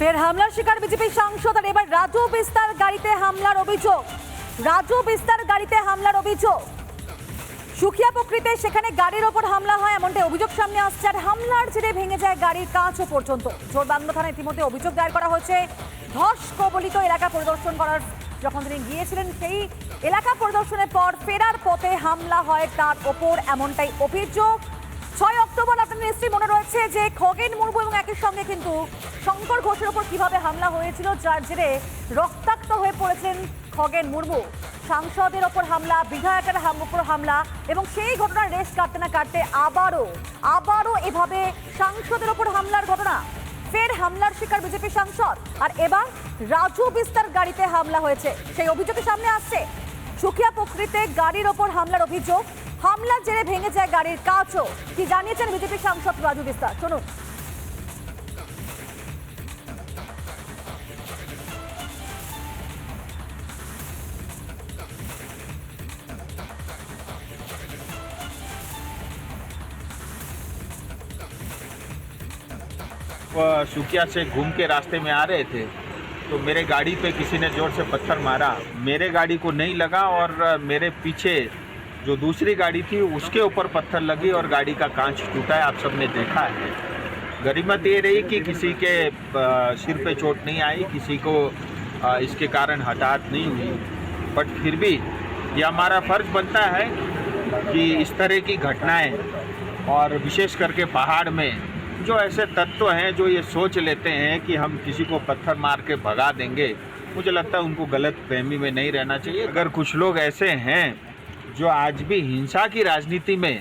ফের হামলার শিকার বিজেপি সাংসদ আর এবার রাজু বিস্তার গাড়িতে হামলার অভিযোগ। রাজু বিস্তার গাড়িতে হামলার অভিযোগ। সুখিয়া প্রকৃতি সেখানে গাড়ির ওপর হামলা হয়, এমনটাই অভিযোগ সামনে আসছে আর হামলার জেরে ভেঙে যায় গাড়ির কাঁচও পর্যন্ত। জোরবাংলা থানায় ইতিমধ্যে অভিযোগ দায়ের করা হয়েছে। ধস কবলিত এলাকা পরিদর্শন করার যখন তিনি গিয়েছিলেন, সেই এলাকা পরিদর্শনের পর ফেরার পথে হামলা হয় তার ওপর, এমনটাই অভিযোগ। ছয় অক্টোবর আপনাদের নিশ্চয়ই মনে রয়েছে যে খগেন মুর্মু এবং একই সঙ্গে কিন্তু শঙ্কর ঘোষের ওপর কীভাবে হামলা হয়েছিল, যার জেরে রক্তাক্ত হয়ে পড়েছেন খগেন মুর্মু। সাংসদের ওপর হামলা, বিধায়কের উপর হামলা এবং সেই ঘটনার রেশ কাটতে না কাটতে আবারও আবারও এভাবে সাংসদের ওপর হামলার ঘটনা। ফের হামলার শিকার বিজেপি সাংসদ। আর এবার রাজু বিস্তার গাড়িতে হামলা হয়েছে। সেই অভিযোগের সামনে আসছে। সুখিয়া প্রকৃতিতে গাড়ির ওপর হামলার অভিযোগ। হামলার জেরে ভেঙে যায় গাড়ির কাঁচও কি জানিয়েছেন বিজেপি সাংসদ রাজু বিস্তার শুনুন वह सुकिया से घूम के रास्ते में आ रहे थे तो मेरे गाड़ी पे किसी ने जोर से पत्थर मारा मेरे गाड़ी को नहीं लगा और अ, मेरे पीछे जो दूसरी गाड़ी थी, उसके ऊपर पत्थर लगी और गाड़ी का कांच टूटा है, आप सबने देखा है। गरीमत ये रही कि किसी के सिर पे चोट नहीं आई, किसी को इसके कारण हताहत नहीं हुई। बट फिर भी ये हमारा फ़र्ज़ बनता है कि इस तरह की घटनाएँ और विशेष करके पहाड़ में जो ऐसे तत्व हैं, जो ये सोच लेते हैं कि हम किसी को पत्थर मार के भगा देंगे, मुझे लगता है उनको गलत फहमी में नहीं रहना चाहिए। अगर कुछ लोग ऐसे हैं जो आज भी हिंसा की राजनीति में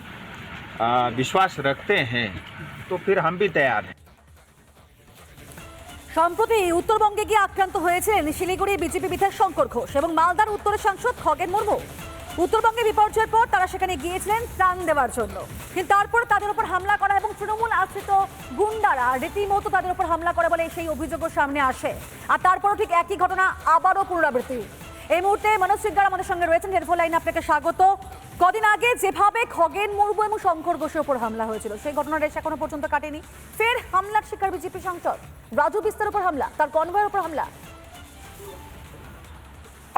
आ, विश्वास रखते हैं तो फिर हम भी तैयार हैं সম্প্রতি উত্তরবঙ্গে গিয়ে আক্রান্ত হয়েছিলেন শিলিগুড়ি বিজেপি বিধায়ক শঙ্কর ঘোষ এবং মালদার উত্তরের সাংসদ খগেন মুর্মু উত্তরবঙ্গে বিপর্যয়ের পর তারা সেখানে গিয়েছিলেন ত্রাণ দেওয়ার জন্য কিন্তু তারপর তাদের উপর হামলা করা এবং তৃণমূল আশ্রিত গুন্ডারা রীতিমতো তাদের উপর হামলা করে বলে সেই অভিযোগও সামনে আসে আর তারপরও ঠিক একই ঘটনা আবারও পুনরাবৃত্তি এই মুহূর্তে মনোজ সিংগার আমাদের সঙ্গে রয়েছেন টেলিফোন লাইনে আপনাকে স্বাগত। কদিন আগে যেভাবে খগেন মুর্মু এবং শঙ্কর ঘোষের উপর হামলা হয়েছিল, সেই ঘটনার রেশ এখনও পর্যন্ত কাটেনি। ফের হামলার শিকার বিজেপি সাংসদ। রাজু বিস্তার উপর হামলা, তার কনভয়ের উপর হামলা।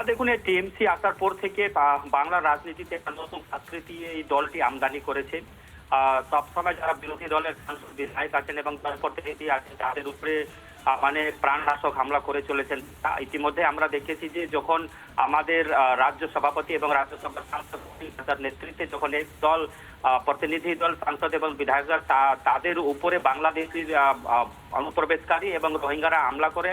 দেখুন, এই টিএমসি আসার পর থেকে বাংলার রাজনীতিতে একটা নতুন আকৃতি এই দলটি আমদানি করেছে। সবসময় যারা বিরোধী দলের সাংসদ বিধায়ক আছেন এবং জনপ্রতিনিধি আছেন, তাদের উপরে মানে প্রাণনাশক হামলা করে চলেছেন। ইতিমধ্যে আমরা দেখেছি যে যখন আমাদের রাজ্য সভাপতি এবং রাজ্যসভার সাংসদ নেতৃত্বে যখন এই দল প্রতিনিধি দল, সাংসদ এবং বিধায়করা তাদের উপরে বাংলাদেশের অনুপ্রবেশকারী এবং রোহিঙ্গারা হামলা করে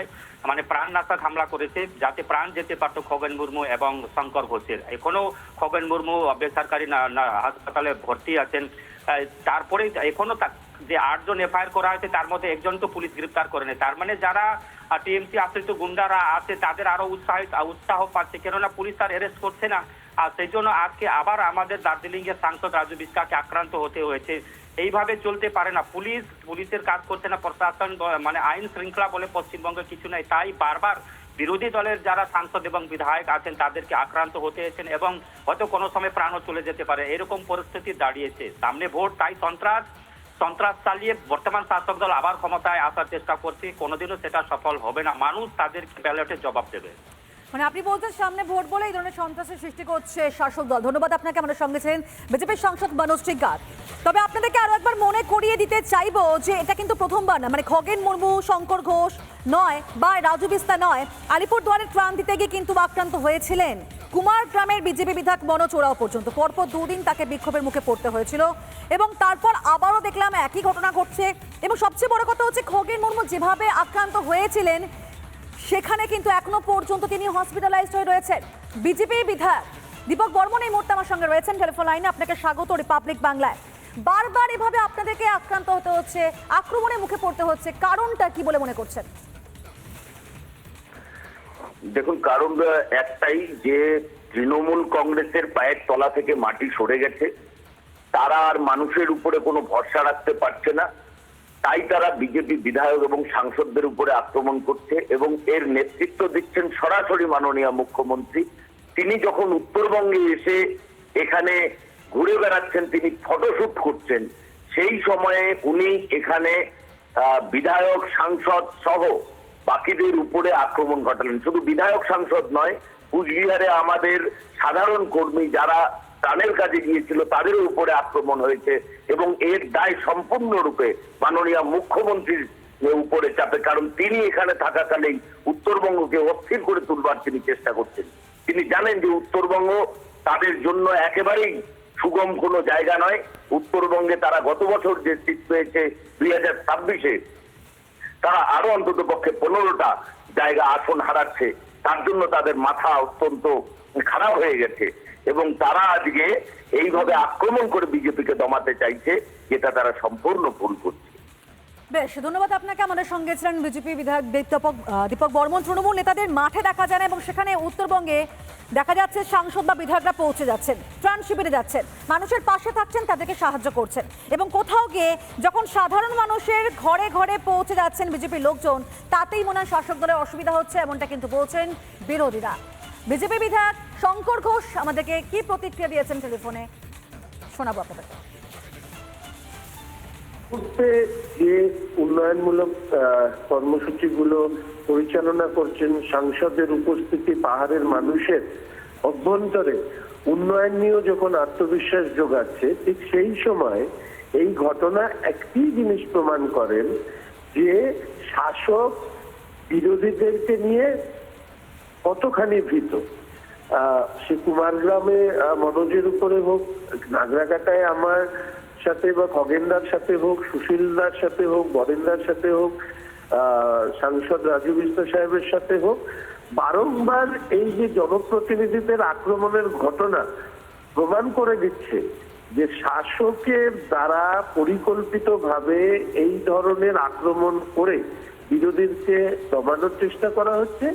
মানে প্রাণনাশক হামলা করেছে, যাতে প্রাণ যেতে পারত খগেন মুর্মু এবং শঙ্কর ঘোষের। এখনও খগেন মুর্মু বেসরকারি হাসপাতালে ভর্তি আছেন। তারপরে এখনও যে আটজন এফআইআর করা হয়েছে, তার মধ্যে একজন তো পুলিশ গ্রেপ্তার করেনি। তার মানে যারা টিএমসি আশ্রিত গুন্ডারা আছে, তাদের আরও উৎসাহিত উৎসাহ পাচ্ছে। কেননা পুলিশ তার অ্যারেস্ট করছে না। আর সেই জন্য আজকে আবার আমাদের দার্জিলিং এর সাংসদ রাজু বিস্কাকে আক্রান্ত হতে হয়েছে। এইভাবে চলতে পারে না। পুলিশ, পুলিশের কাজ করছে না। প্রশাসন মানে আইন শৃঙ্খলা বলে পশ্চিমবঙ্গে কিছু নাই। তাই বারবার বিরোধী দলের যারা সাংসদ এবং বিধায়ক আছেন, তাদেরকে আক্রান্ত হতে হয়েছেন এবং হয়তো কোনো সময় প্রাণও চলে যেতে পারে। এরকম পরিস্থিতি দাঁড়িয়েছে। সামনে ভোট, তাই সন্ত্রাস। সন্ত্রাস চালিয়ে বর্তমান শাসক দল আবার ক্ষমতায় আসার চেষ্টা করছে, কোনোদিনও সেটা সফল হবে না। মানুষ তাদের ব্যালটে জবাব দেবে। মানে আপনি বলছেন সামনে ভোট বলে এই ধরনের সন্ত্রাসের সৃষ্টি করছে শাসক দল। ধন্যবাদ আপনাকে, আমাদের সঙ্গে ছিলেন বিজেপির সাংসদ মনোজ টিগ্গার তবে আপনাদেরকে আরও একবার মনে করিয়ে দিতে চাইব যে এটা কিন্তু প্রথমবার না মানে খগেন মুর্মু, শঙ্কর ঘোষ নয় বা রাজু বিস্তা নয়, আলিপুরদুয়ারের ত্রাণ দিতে গিয়ে কিন্তু আক্রান্ত হয়েছিলেন। কুমার গ্রামের বিজেপি বিধায়ক মনোজ ওরাও পর্যন্ত। পরপর দুদিন তাকে বিক্ষোভের মুখে পড়তে হয়েছিল এবং তারপর আবারও দেখলাম একই ঘটনা ঘটছে এবং সবচেয়ে বড় কথা হচ্ছে খগেন মুর্মু যেভাবে আক্রান্ত হয়েছিলেন, সেখানে কিন্তু এখনও পর্যন্ত তিনি হসপিটালাইজড হয়ে রয়েছেন। বিজেপি বিধায়ক দীপক বর্মন এই মুহূর্তে আমার সঙ্গে রয়েছেন টেলিফোন লাইনে আপনাকে স্বাগত রিপাবলিক বাংলায়। বারবার এভাবে আপনাদেরকে আক্রান্ত হতে হচ্ছে, আক্রমণের মুখে পড়তে হচ্ছে, কারণটা কি বলে মনে করছেন? দেখুন, কারণ একটাই যে তৃণমূল কংগ্রেসের পায়ের তলা থেকে মাটি সরে গেছে, তারা আর মানুষের উপরে কোনো ভরসা রাখতে পারছে না। তাই তারা বিজেপি বিধায়ক এবং সাংসদদের উপরে আক্রমণ করছে এবং এর নেতৃত্ব দিচ্ছেন সরাসরি মাননীয় মুখ্যমন্ত্রী। তিনি যখন উত্তরবঙ্গে এসে এখানে ঘুরে বেড়াচ্ছেন, তিনি ফটোশুট করছেন। সেই সময়ে উনি এখানে বিধায়ক, সাংসদ সহ বাকিদের উপরে আক্রমণ ঘটালেন। শুধু বিধায়ক সাংসদ নয়, কুচবিহারে আমাদের সাধারণ কর্মী যারা প্রাণের কাজে গিয়েছিল তাদের উপরে আক্রমণ হয়েছে এবং এর দায় সম্পূর্ণরূপে মাননীয় মুখ্যমন্ত্রীর উপরে চাপে, কারণ তিনি এখানে থাকাকালেই উত্তরবঙ্গকে অস্থির করে তুলবার তিনি চেষ্টা করছেন। তিনি জানেন যে উত্তরবঙ্গ তাদের জন্য একেবারেই সুগম কোনো জায়গা নয়। উত্তরবঙ্গে তারা গত বছর যে সিট পেয়েছে দুই হাজার ছাব্বিশে তারা আরও অন্তত পক্ষে পনেরোটা জায়গা আসন হারাচ্ছে। তার জন্য তাদের মাথা অত্যন্ত খারাপ হয়ে গেছে। এবং তারা আজকে এইভাবে আক্রমণ করে বিজেপিকে দমাতে চাইছে, যেটা তারা সম্পূর্ণ ভুল করছে। বেশ, ধন্যবাদ আপনাকে। আমাদের সঙ্গে ছিলেন বিজেপি বিধায়ক দীপক দীপক বর্মন। তৃণমূল নেতাদের মাঠে দেখা যায় না এবং সেখানে উত্তরবঙ্গে দেখা যাচ্ছে সাংসদ বা বিধায়করা পৌঁছে যাচ্ছেন, ত্রাণ শিবিরে যাচ্ছেন। মানুষের পাশে থাকছেন, তাদেরকে সাহায্য করছেন। এবং কোথাও গিয়ে যখন সাধারণ মানুষের ঘরে ঘরে পৌঁছে যাচ্ছেন বিজেপির লোকজন, তাতেই মনে হয় শাসক দলের অসুবিধা হচ্ছে, এমনটা কিন্তু বলছেন বিরোধীরা। বিজেপি বিধায়ক শঙ্কর ঘোষ আমাদেরকে কি প্রতিক্রিয়া দিয়েছেন টেলিফোনে? শোনাবো আপনাদেরকে। মুহূর্তে যে উন্নয়নমূলক কর্মসূচিগুলো পরিচালনা করছেন সাংসদের উপস্থিতি পাহাড়ের মানুষের অভ্যন্তরে। উন্নয়ন নিয়েও যখন আত্মবিশ্বাস যোগাচ্ছে, ঠিক সেই সময় এই ঘটনা একটি জিনিস প্রমাণ করেন যে শাসক বিরোধীদেরকে নিয়ে কতখানি ভীত। সে কুমারগ্রামে মনোজের উপরে হোক, নাগরাকাটায় আমার সাথে বা খগেনদার সাথে হোক, সুশীলদার সাথে হোক, বরেন্দার সাথে হোক সাংসদ রাজু বিস্তা সাহেবের সাথে হোক, বারংবার এই যে জনপ্রতিনিধিদের আক্রমণের ঘটনা প্রমাণ করে দিচ্ছে যে শাসকের দ্বারা পরিকল্পিতভাবে এই ধরনের আক্রমণ করে বিরোধীকে দমানোর চেষ্টা করা হচ্ছে।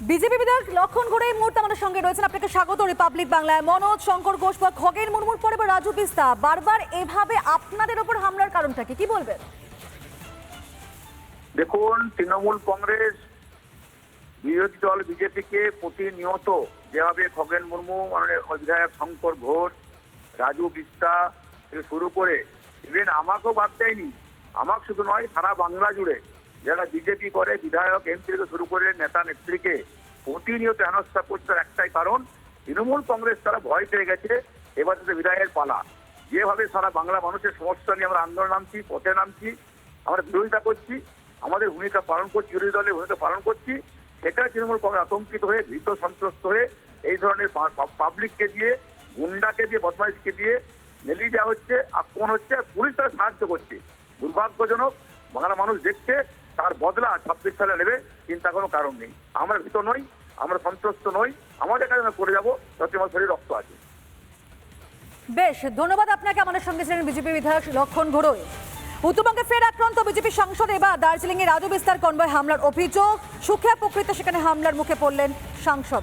বিজেপি বিধায়ক লক্ষণ ঘোড়া এই মুহূর্তে আমাদের সঙ্গে রয়েছেন। আপনাকে স্বাগত রিপাবলিক বাংলায় মনোজ শঙ্কর ঘোষ বা খগেন মুর্মুর পরে বা রাজু পিস্তা। বারবার এভাবে আপনাদের ওপর হামলার কারণটা কি? কি বলবেন? দেখুন, তৃণমূল কংগ্রেস বিরোধী দল বিজেপিকে প্রতিনিয়ত যেভাবে খগেন মুর্মু বিধায়ক শঙ্কর ঘোষ, রাজু বিস্তা থেকে শুরু করে ইভেন আমাকেও বাদ দেয়নি। আমাকে শুধু নয়, সারা বাংলা জুড়ে যারা বিজেপি করে, বিধায়ক, এমপি থেকে শুরু করে নেতা নেত্রীকে প্রতিনিয়ত হেনস্থা করছে একটাই কারণ, তৃণমূল কংগ্রেস তারা ভয় পেয়ে গেছে, এবার তাদের বিধায়কের পালা। যেভাবে সারা বাংলা মানুষের সমস্যা নিয়ে আমরা আন্দোলন নামছি, পথে নামছি, আমরা বিরোধিতা করছি, আমাদের ভূমিকা পালন করছি, বিরোধী দলের ভূমিকা পালন করছি, সেটা তৃণমূল কংগ্রেস আতঙ্কিত হয়ে, ভীত সন্ত্রস্ত হয়ে, এই ধরনের পাবলিককে দিয়ে, গুন্ডাকে দিয়ে, বদমাইশকে দিয়ে মেলিয়ে দেওয়া হচ্ছে, আক্রমণ হচ্ছে পুলিশ তারা সাহায্য করছে। দুর্ভাগ্যজনক বাংলা মানুষ দেখছে তার বদলা ছাব্বিশ সালে নেবে, চিন্তা কোনো কারণ নেই। আমরা ভীত নই, আমরা সন্তুষ্ট নই, আমাদের আমরা করে যাব যাতে আমার শরীর রক্ত আছে। বেশ, ধন্যবাদ আপনাকে আমাদের সঙ্গে ছিলেন বিজেপি বিধায়ক লক্ষণ ঘোড়ই। উত্তরবঙ্গে ফের আক্রান্ত বিজেপি সাংসদ, এবার দার্জিলিং এর রাজু বিস্তার কনভয় হামলার অভিযোগ। সুখে প্রকৃত সেখানে হামলার মুখে পড়লেন সাংসদ